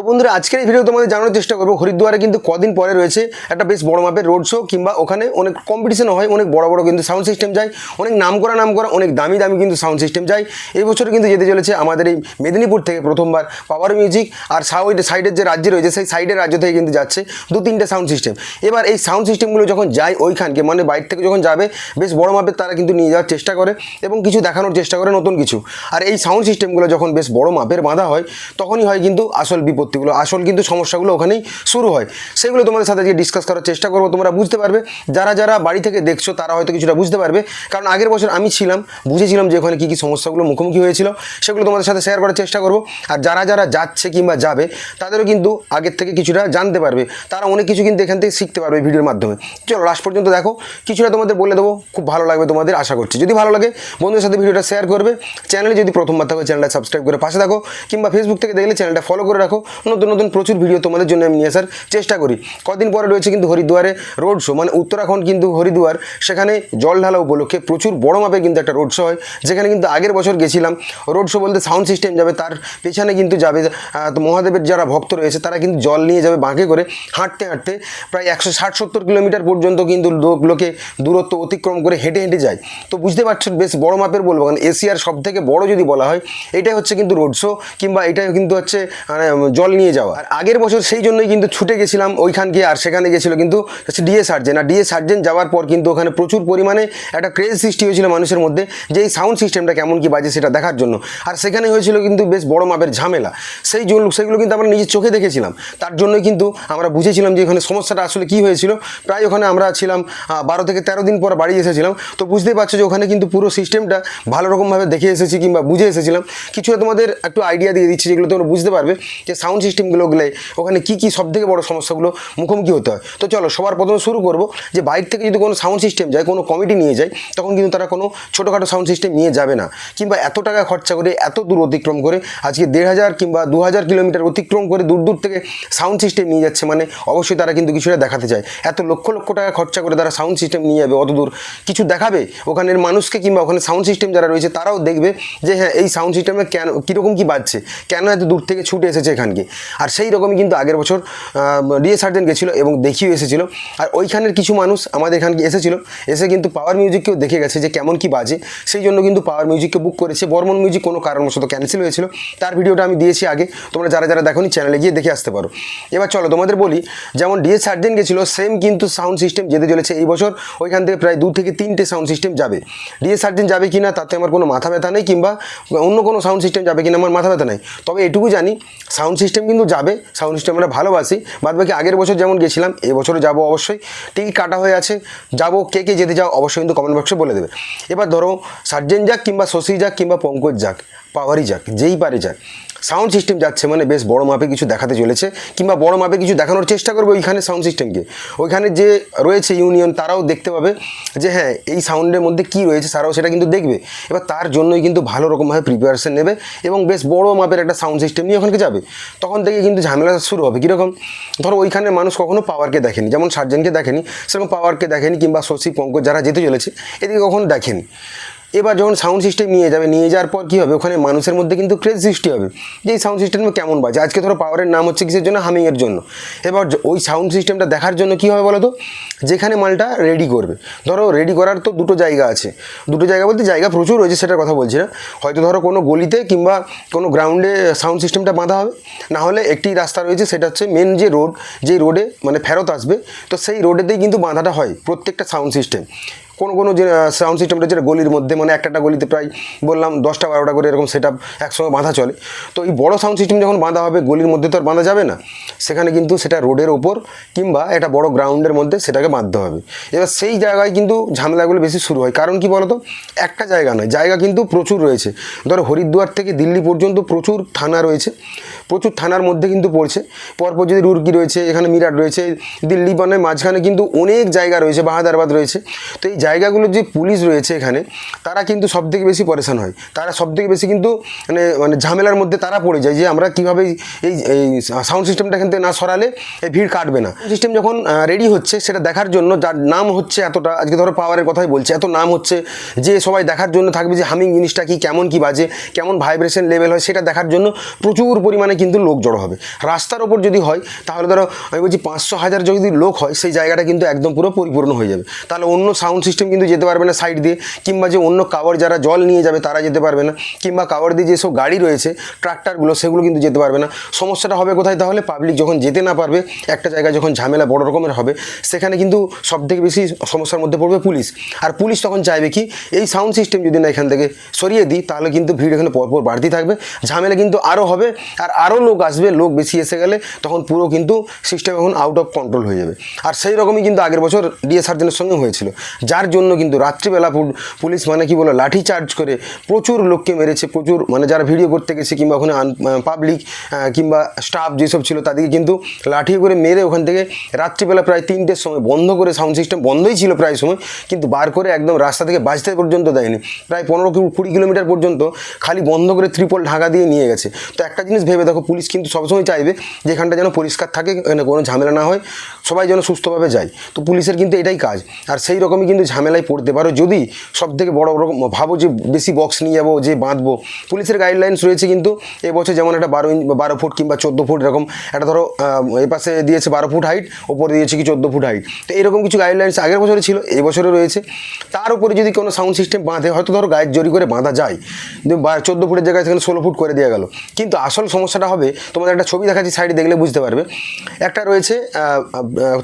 তো বন্ধুরা, আজকের এই ভিডিও তোমাদের জানানোর চেষ্টা করব। হরিদ্বারে কিন্তু কদিন পরে রয়েছে একটা বেশ বড় মাপের রোড শো কিংবা ওখানে অনেক কম্পিটিশন হয়, অনেক বড় বড় কিন্তু সাউন্ড সিস্টেম যায়, অনেক নাম করা নাম করা অনেক দামি দামি কিন্তু সাউন্ড সিস্টেম যায়। এই বছর কিন্তু যেতে চলেছে আমাদের এই মেদিনীপুর থেকে প্রথমবার পাওয়ার মিউজিক আর সাউন্ড সাইডের যে রাজ্য রয়েছে, সেই সাইডের রাজ্য থেকে কিন্তু যাচ্ছে দু তিনটে সাউন্ড সিস্টেম এবার এই সাউন্ড সিস্টেমগুলো যখন যায় ওইখানকে মানে বাইরে থেকে যখন যাবে, বেশ বড় মাপের তারা কিন্তু নিয়ে যাওয়ার চেষ্টা করে, এবং কিছু দেখানোর চেষ্টা করে নতুন কিছু। আর এই সাউন্ড সিস্টেমগুলো যখন বেশ বড় মাপের বাঁধা হয়, তখনই হয় কিন্তু আসল বিপত্তিগুলো আসল কিন্তু সমস্যাগুলো ওখানেই শুরু হয়। সেগুলো তোমাদের সাথে আজকে ডিসকাস করার চেষ্টা করব। তোমরা বুঝতে পারবে, যারা যারা বাড়ি থেকে দেখছ তারা হয়তো কিছুটা বুঝতে পারবে। কারণ আগের বছর আমি ছিলাম, বুঝেছিলাম যে ওখানে কী কী সমস্যাগুলো মুখোমুখি হয়েছিল, সেগুলো তোমাদের সাথে শেয়ার করার চেষ্টা করব। আর যারা যারা যাচ্ছে কিংবা যাবে, তাদেরও কিন্তু আগের থেকে কিছুটা জানতে পারবে। তারা অনেক কিছু কিন্তু এখান থেকে শিখতে পারবে ভিডিওর মাধ্যমে। চলো লাস্ট পর্যন্ত দেখো। কিছুটা তোমাদের বলে দেবো, খুব ভালো লাগবে তোমাদের, আশা করছি। যদি ভালো লাগে, বন্ধুদের সাথে ভিডিওটা শেয়ার করবে। চ্যানেলে যদি প্রথমবার থাকো চ্যানেলটা সাবস্ক্রাইব করে পাশে থাকো। কিংবা ফেসবুক থেকে দেখলে চ্যানেলটা ফলো করে রাখো। নতুন নতুন প্রচুর ভিডিও তোমাদের জন্য আমি নিয়ে আসার চেষ্টা করি। কদিন পরে রয়েছে কিন্তু হরিদ্বারে রোড শো মানে উত্তরাখণ্ড কিন্তু হরিদ্বার সেখানে জল ঢালা উপলক্ষে প্রচুর বড় মাপে কিন্তু একটা রোড শো হয় যেখানে কিন্তু আগের বছর গেছিলাম। রোড শো বলতে সাউন্ড সিস্টেম যাবে তার পেছনে কিন্তু যাবে তো মহাদেবের যারা ভক্ত রয়েছে তারা কিন্তু জল নিয়ে যাবে বাঁকে করে হাঁটতে হাঁটতে প্রায় একশো ষাট সত্তর কিলোমিটার পর্যন্ত কিন্তু লোক লোকে দূরত্ব অতিক্রম করে হেঁটে হেঁটে যায়। তো বুঝতে পারছ বেশ বড় মাপের বলব কারণ এশিয়ার সব থেকে বড় যদি বলা হয় এটাই হচ্ছে কিন্তু রোড শো কিংবা এটাই কিন্তু হচ্ছে মানে, জল নিয়ে যাওয়া। আর আগের বছর সেই জন্যই কিন্তু ছুটে গেছিলাম ওইখানকে আর সেখানে গেছিল। কিন্তু ডিএ সার্জেন আর ডিএ সার্জেন যাওয়ার পর কিন্তু ওখানে প্রচুর পরিমাণে একটা ক্রেজ সৃষ্টি হয়েছিল মানুষের মধ্যে যে এই সাউন্ড সিস্টেমটা কেমন কি বাজে সেটা দেখার জন্য। আর সেখানে হয়েছিল কিন্তু বেশ বড় মাপের ঝামেলা। সেই জন্য সেগুলো কিন্তু আমরা নিজের চোখে দেখেছিলাম। তার জন্যই কিন্তু আমরা বুঝেছিলাম যে এখানে সমস্যাটা আসলে কী হয়েছিল। প্রায় ওখানে আমরা ছিলাম বারো থেকে তেরো দিন পর বাড়ি এসেছিলাম। তো বুঝতেই পারছ যে ওখানে কিন্তু পুরো সিস্টেমটা ভালো রকমভাবে দেখে এসেছি কিংবা বুঝে এসেছিলাম। কিছুটা তোমাদের একটু আইডিয়া দিয়ে দিচ্ছি যেগুলো তোমরা বুঝতে পারবে। যে সাউন্ড সিস্টেমগুলো গেলে ওখানে কী কী সব থেকে বড় সমস্যাগুলো মুখোমুখি হতে হয়। তো চলো সবার প্রথমে শুরু করব যে বাইরে থেকে যদি কোনো সাউন্ড সিস্টেম যায়, কোনো কমিটি নিয়ে যায়, তখন কিন্তু তারা কোনো ছোটোখাটো সাউন্ড সিস্টেম নিয়ে যাবে না। কিংবা এত টাকা খরচা করে, এত দূর অতিক্রম করে, আজকে দেড় হাজার কিংবা দু হাজার কিলোমিটার অতিক্রম করে দূর দূর থেকে সাউন্ড সিস্টেম নিয়ে যাচ্ছে মানে অবশ্যই তারা কিন্তু কিছুটা দেখাতে চায়। এত লক্ষ লক্ষ টাকা খরচা করে তারা সাউন্ড সিস্টেম নিয়ে যাবে অত দূর। কিছু দেখাবে ওখানের মানুষকে কিংবা ওখানে সাউন্ড সিস্টেম যারা রয়েছে, তারাও দেখবে যে হ্যাঁ এই সাউন্ড সিস্টেমে কেন, কীরকম কী বাজছে, কেন এত দূর থেকে ছুটে এসেছে এখানকে। আর সেই রকমই কিন্তু আগের বছর ডিএ সার্জেন গেছিল এবং দেখিও এসেছিল। আর ওইখানের কিছু মানুষ আমাদের এখানকে এসেছিল, এসে কিন্তু পাওয়ার মিউজিককেও দেখে গেছে যে কেমন কি বাজে। সেই জন্য কিন্তু পাওয়ার মিউজিককে বুক করেছে। বর্মন মিউজিক কোনো কারণবশত ক্যান্সেল হয়েছিল। তার ভিডিওটা আমি দিয়েছি আগে। তোমরা যারা যারা দেখোনি চ্যানেলে গিয়ে দেখে আসতে পারো। এবার চলো, তোমাদের বলি, যেমন ডিএ সার্জেন গেছিল সেম কিন্তু সাউন্ড সিস্টেম যেতে চলেছে এই বছর। ওইখান থেকে প্রায় দু থেকে তিনটে সাউন্ড সিস্টেম যাবে। ডিএ সার্জেন যাবে কি না তাতে আমার কোনো মাথা ব্যথা নেই, কিংবা অন্য কোনো সাউন্ড সিস্টেম যাবে কিনা, আমার মাথা ব্যথা নেই। তবে এটুকু জানি সাউন্ড সিস্টেম কিন্তু যাবে সাউন্ড সিস্টেম আমরা ভালোবাসি। বাদ বাকি আগের বছর যেমন গেছিলাম এবছরও যাব অবশ্যই। টিকিট কাটা হয়ে আছে, যাব কে কে যেতে যাও অবশ্যই কিন্তু কমেন্ট বক্সে বলে দেবে। এবার ধরো সার্জেন যাক কিংবা শশী যাক কিংবা পঙ্কজ যাক, পাওয়ারই যাক, যেই পারে যাক। সাউন্ড সিস্টেম যাচ্ছে মানে বেশ বড় মাপে কিছু দেখাতে চলেছে, কিংবা বড় মাপে কিছু দেখানোর চেষ্টা করবে ওইখানে সাউন্ড সিস্টেমকে। ওইখানে যে রয়েছে ইউনিয়ন, তারাও দেখতে পাবে যে হ্যাঁ এই সাউন্ডের মধ্যে কী রয়েছে, তারাও সেটা কিন্তু দেখবে। এবার তার জন্যই কিন্তু ভালো রকমভাবে প্রিপারেশন নেবে এবং বেশ বড় মাপের একটা সাউন্ড সিস্টেম নিয়ে ওখানকে যাবে। তখন থেকে কিন্তু ঝামেলা শুরু হবে। কীরকম? ধরো ওইখানে মানুষ কখনো পাওয়ারকে দেখেনি, যেমন সার্জেনকে দেখেনি, সেরকম পাওয়ারকে দেখেনি কিংবা শশী, পঙ্কজ যারা যেতে চলেছে, এদিকে কখনো দেখেনি। এবার যখন সাউন্ড সিস্টেম নিয়ে যাবে, নিয়ে যাওয়ার পর কী হবে? ওখানে মানুষের মধ্যে কিন্তু ক্রেজ সৃষ্টি হবে। যে এই সাউন্ড সিস্টেমে কেমন বাজে? আজকে ধরো পাওয়ারের নাম হচ্ছে কিসের জন্য? হামিংয়ের জন্য। এবার ওই সাউন্ড সিস্টেমটা দেখার জন্য কী হবে বলো তো যেখানে মালটা রেডি করবে। ধরো রেডি করার তো দুটো জায়গা আছে। দুটো জায়গা বলতে জায়গা প্রচুর রয়েছে, সেটার কথা বলছি না। হয়তো ধরো কোনো গলিতে কিংবা কোনো গ্রাউন্ডে সাউন্ড সিস্টেমটা বাঁধা হবে। না হলে একটি রাস্তা রয়েছে, সেটা হচ্ছে মেন যে রোড যেই রোডে মানে ফেরত আসবে, তো সেই রোডেতেই কিন্তু বাঁধাটা হয় প্রত্যেকটা সাউন্ড সিস্টেম কোনো কোনো যে সাউন্ড সিস্টেমটা যেটা গলির মধ্যে মানে একটা একটা গলিতে প্রায় বললাম দশটা বারোটা করে এরকম সেট আপ একসঙ্গে বাঁধা চলে। তো এই বড় সাউন্ড সিস্টেম যখন বাঁধা হবে, গলির মধ্যে তো আর বাঁধা যাবে না। সেখানে কিন্তু সেটা রোডের ওপর কিংবা একটা বড় গ্রাউন্ডের মধ্যে সেটাকে বাঁধতে হবে। এবার সেই জায়গায় কিন্তু ঝামেলাগুলো বেশি শুরু হয়। কারণ কি বলতো? একটা জায়গা নয়, জায়গা কিন্তু প্রচুর রয়েছে। ধরো হরিদ্বার থেকে দিল্লি পর্যন্ত প্রচুর থানা রয়েছে। প্রচুর থানার মধ্যে কিন্তু পড়ছে। পরপর যদি রুরকি রয়েছে, এখানে মিরাট রয়েছে, দিল্লি মানে মাঝখানে কিন্তু অনেক জায়গা রয়েছে, বাহাদারবাদ রয়েছে। তো এই জায়গাগুলো যে পুলিশ রয়েছে এখানে, তারা কিন্তু সব থেকে বেশি পরেশান হয়। তারা সব থেকে বেশি কিন্তু মানে মানে ঝামেলার মধ্যে তারা পড়ে যায় যে আমরা কীভাবে এই এই সাউন্ড সিস্টেমটা এখান থেকে না সরালে এই ভিড় কাটবে না। সিস্টেম যখন রেডি হচ্ছে সেটা দেখার জন্য যার নাম হচ্ছে এতটা, আজকে ধরো পাওয়ারের কথাই বলছে, এত নাম হচ্ছে যে সবাই দেখার জন্য থাকবে যে, হামিং জিনিসটা কি, কেমন কি বাজে, কেমন ভাইব্রেশন লেভেল হয়? সেটা দেখার জন্য প্রচুর পরিমাণে কিন্তু লোক জড়ো হবে। রাস্তার ওপর যদি হয়, তাহলে ধরো আমি বলছি পাঁচশো হাজার যদি লোক হয়, সেই জায়গাটা কিন্তু একদম পুরো পরিপূর্ণ হয়ে যাবে। তাহলে অন্য সাউন্ড সিস্টেম কিন্তু যেতে পারবে না সাইড দিয়ে, কিংবা যে অন্য কাবার যারা জল নিয়ে যাবে, তারা যেতে পারবে না। কিংবা কাবার দিয়ে যেসব গাড়ি রয়েছে ট্রাক্টারগুলো সেগুলো কিন্তু যেতে পারবে না। সমস্যাটা হবে কোথায়? তাহলে পাবলিক যখন যেতে না পারবে, একটা জায়গায় যখন ঝামেলা বড় রকমের হবে, সেখানে কিন্তু সব থেকে বেশি সমস্যার মধ্যে পড়বে পুলিশ। আর পুলিশ তখন চাইবে কি, এই সাউন্ড সিস্টেম যদি না এখান থেকে সরিয়ে দিই, তাহলে কিন্তু ভিড় এখানে পরপর বাড়তি থাকবে। ঝামেলা কিন্তু আরও হবে আর আরও লোক আসবে, লোক বেশি এসে গেলে তখন পুরো কিন্তু সিস্টেম এখন আউট অফ কন্ট্রোল হয়ে যাবে। আর সেই রকমই কিন্তু আগের বছর ডিএ সার্জেনের সঙ্গে হয়েছিল। যার জন্য কিন্তু রাত্রিবেলা পুলিশ মানে কি বলো, লাঠি চার্জ করে প্রচুর লোককে মেরেছে, প্রচুর মানে যারা ভিডিও করতে গেছে কিংবা ওখানে পাবলিক কিংবা স্টাফ যেসব ছিল তাদেরকে কিন্তু লাঠি করে মেরে ওখান থেকে রাত্রিবেলা প্রায় তিনটের সময় বন্ধ করে সাউন্ড সিস্টেম বন্ধই ছিল প্রায় সময়, কিন্তু বার করে একদম রাস্তা থেকে বাঁচতে পর্যন্ত দেয়নি। প্রায় পনেরো কুড়ি কিলোমিটার পর্যন্ত খালি বন্ধ করে ত্রিপল ঢাকা দিয়ে নিয়ে গেছে। তো একটা জিনিস ভেবে দেখো পুলিশ কিন্তু সবসময় চাইবে যে এখানটা যেন পরিষ্কার থাকে এখানে কোনো ঝামেলা না হয় সবাই যেন সুস্থভাবে যায়। তো পুলিশের কিন্তু এটাই কাজ। আর সেই রকমই কিন্তু ঝামেলায় পড়তে পারো যদি সব থেকে বড় বড় ভাবো যে বেশি বক্স নিয়ে যাব যে বাঁধবো। পুলিশের গাইডলাইন্স রয়েছে কিন্তু এবছর যেমন একটা বারো ইঞ্চ বারো ফুট কিংবা চোদ্দ ফুট এরকম একটা ধরো আহ, এই পাশে দিয়েছে বারো ফুট হাইট ওপরে দিয়েছে কি চোদ্দ ফুট হাইট তো এরকম কিছু গাইডলাইন্স আগের বছরে ছিল এই বছরে রয়েছে। তার উপরে যদি কোনো সাউন্ড সিস্টেম বাঁধে হয়তো ধরো গায়ের জরি করে বাঁধা যায়। চোদ্দ ফুটের জায়গায় সেখানে ষোলো ফুট করে দেওয়া গেল। কিন্তু আসল সমস্যাটা হবে, তোমাদের একটা ছবি দেখাচ্ছি সাইডে দেখলে বুঝতে পারবে। একটা রয়েছে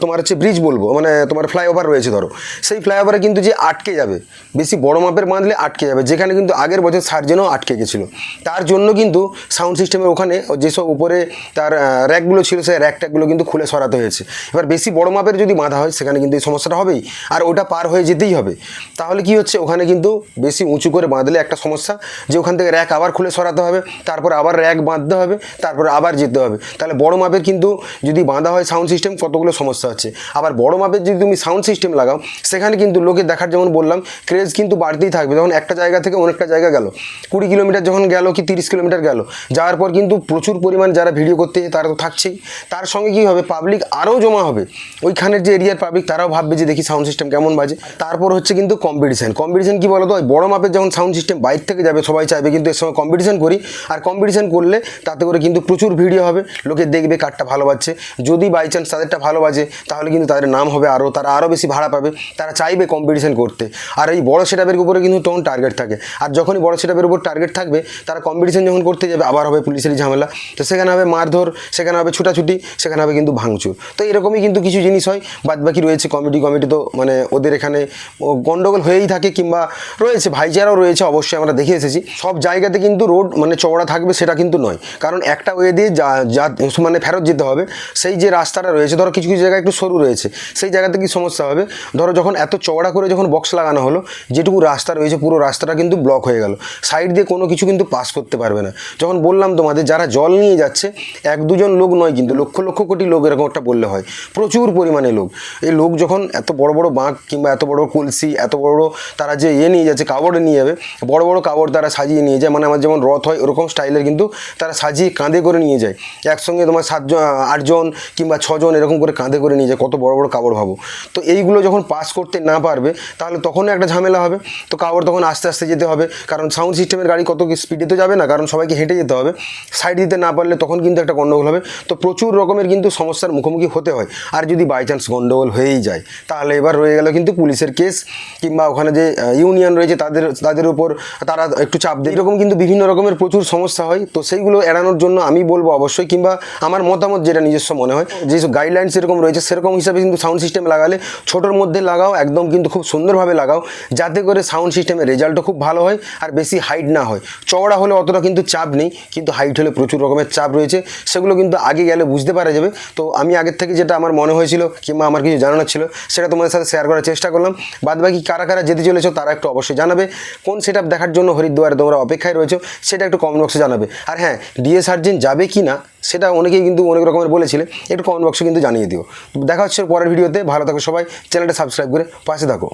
তোমার হচ্ছে ব্রিজ বলব মানে তোমার ফ্লাইওভার রয়েছে ধরো। সেই ফ্লাইওভারে কিন্তু যে আটকে যাবে, বেশি বড় মাপের বাঁধলে আটকে যাবে, যেখানে কিন্তু আগের বছর সার্জেনও আটকে গেছিল। তার জন্য কিন্তু সাউন্ড সিস্টেমের ওখানে যেসব উপরে তার র্যাকগুলো ছিল, সেই র্যাক ট্যাকগুলো কিন্তু খুলে সরাতে হয়েছে। এবার বেশি বড় মাপের যদি বাঁধা হয়, সেখানে কিন্তু এই সমস্যাটা হবেই, আর ওটা পার হয়ে যেতেই হবে। তাহলে কি হচ্ছে, ওখানে কিন্তু বেশি উঁচু করে বাঁধলে একটা সমস্যা, যে ওখান থেকে র্যাক আবার খুলে সরাতে হবে, তারপর আবার র্যাক বাঁধতে হবে তারপরে আবার যেতে হবে। তাহলে বড় মাপের কিন্তু যদি বাঁধা হয় সাউন্ড সিস্টেম কতগুলো সমস্যা হচ্ছে আবার বড় মাপের যদি তুমি সাউন্ড সিস্টেম লাগাও, সেখানে কিন্তু লোকে দেখার যেমন বললাম ক্রেজ কিন্তু বাড়তেই থাকবে। যখন একটা জায়গা থেকে অনেকটা জায়গা গেল। কুড়ি কিলোমিটার যখন গেল কি তিরিশ কিলোমিটার গেল, যাওয়ার পর কিন্তু প্রচুর পরিমাণ যারা ভিডিও করতে তারা তো থাকছেই। তার সঙ্গে কী হবে? পাবলিক আরও জমা হবে। ওইখানের যে এরিয়ার পাবলিক তারাও ভাববে যে দেখি সাউন্ড সিস্টেম কেমন বাজে। তারপর হচ্ছে কিন্তু কম্পিটিশান কম্পিটিশান কি বলতো? বড় মাপের যখন সাউন্ড সিস্টেম বাইর থেকে যাবে, সবাই চাইবে কিন্তু এর সময় কম্পিটিশন করি। আর কম্পিটিশান করলে তাতে করে কিন্তু প্রচুর ভিডিও হবে, লোকে দেখবে কারটা ভালো বাজছে। যদি বাই চান্স তাদেরটা ভালো বাজে, তাহলে কিন্তু তাদের নাম হবে আরও তারা আরও বেশি ভাড়া পাবে, তারা চাইবে কম্পিটিশন করতে। আর এই বড় সেটাপের উপরে কিন্তু তখন টার্গেট থাকে। আর যখনই বড় সেটাপের উপর টার্গেট থাকবে, তারা কম্পিটিশন যখন করতে যাবে, আবার হবে পুলিশেরই ঝামেলা। তো সেখানে হবে মারধর, সেখানে হবে ছুটাছুটি, সেখানে হবে কিন্তু ভাঙচুর। তো এরকমই কিন্তু কিছু জিনিস হয় বাদ বাকি রয়েছে কমিটি কমিটি তো মানে ওদের এখানে ও গন্ডগোল হয়েই থাকে কিংবা রয়েছে ভাইচারাও রয়েছে, অবশ্যই আমরা দেখে এসেছি। সব জায়গাতে কিন্তু রোড মানে চওড়া থাকবে সেটা কিন্তু নয়। কারণ একটা ওয়ে দিয়ে যা যা মানে ফেরত যেতে হবে। সেই যে রাস্তাটা রয়েছে, ধরো কিছু কিছু জায়গায় একটু সরু রয়েছে, সেই জায়গাতে কি সমস্যা হবে? ধরো যখন এত চওড়া করে যখন বক্স লাগানো হলো, যেটুকু রাস্তা রয়েছে, পুরো রাস্তাটা কিন্তু ব্লক হয়ে গেল। সাইড দিয়ে কোনো কিছু কিন্তু পাস করতে পারবে না। যখন বললাম তোমাদের, যারা জল নিয়ে যাচ্ছে, এক দুজন লোক নয় কিন্তু, লক্ষ লক্ষ কোটি লোক এরকম একটা বললে হয়। প্রচুর পরিমাণে লোক। এই লোক যখন এত বড় বড় বাঁক কিংবা এত বড় কলসি, এত বড় তারা যে ইয়ে নিয়ে যাচ্ছে, কাপড়ে নিয়ে যাবে, বড় বড় কাপড় তারা সাজিয়ে নিয়ে যায় মানে আমার যেমন রথ হয়, ওরকম স্টাইলের কিন্তু তারা সাজিয়ে কাঁধে করে নিয়ে যায়। একসঙ্গে তোমার সাতজন, আটজন কিংবা ছজন এরকম করে কাঁধে করে নিয়ে যায়, কত বড় বড় কাপড় ভাবো। তো এইগুলো যখন পাস করতে না পারবে, তাহলে তখনও একটা ঝামেলা হবে। তো কাপড় তখন আস্তে আস্তে যেতে হবে, কারণ সাউন্ড সিস্টেমের গাড়ি কত স্পিডে তো যাবে না, কারণ সবাইকে হেঁটে যেতে হবে। সাইড দিতে না পারলে তখন কিন্তু একটা গণ্ডগোল হবে। তো প্রচুর রকমের কিন্তু সমস্যার মুখোমুখি হতে হয়। আর যদি বাই চান্স গণ্ডগোল হয়েই যায়, তাহলে এবার রয়ে গেল কিন্তু পুলিশের কেস কিংবা ওখানে যে ইউনিয়ন রয়েছে তাদের তাদের উপর তারা একটু চাপ দেয়। এরকম কিন্তু বিভিন্ন রকমের প্রচুর সমস্যা হয়। তো সেইগুলো এড়ানোর জন্য আমি বলব অবশ্যই, কিংবা আমার মতামত যেটা নিজস্ব মনে হয়, যেসব গাইডলাইন্স এরকম রয়েছে, সেরকম হিসাবে কিন্তু সাউন্ড সিস্টেম লাগালে ছোটোর মধ্যে লাগাও, একদম কিন্তু খুব সুন্দরভাবে লাগাও, যাতে করে সাউন্ড সিস্টেমের রেজাল্টও খুব ভালো হয়, আর বেশি হাইট না হয়। চওড়া হলে অতটা কিন্তু চাপ নেই, কিন্তু হাইট হলে প্রচুর রকমের চাপ রয়েছে, সেগুলো কিন্তু আগে গেলে বুঝতে পারা যাবে। তো আমি আগের থেকে যেটা আমার মনে হয়েছিল, কিংবা আমার কিছু জানানোর ছিল, সেটা তোমাদের সাথে শেয়ার করার চেষ্টা করলাম। বাদ বাকি কারা কারা যেতে চলেছো, তারা একটু অবশ্যই জানাবে। কোন সেট দেখার জন্য হরিদ্বারে তোমরা অপেক্ষায় রয়েছো, সেটা একটু কমেন্ট বক্সে জানাবে। আর হ্যাঁ ডিএ সার্জেন যাবে কি না সেটা অনেকেই কিন্তু অনেক রকমের বলেছিলে একটু কমেন্ট বক্সে কিন্তু জানিয়ে দিও। দেখা হচ্ছে পরের ভিডিওতে, ভালো থাকো সবাই, চ্যানেলটা সাবস্ক্রাইব করে পাশে থাকো।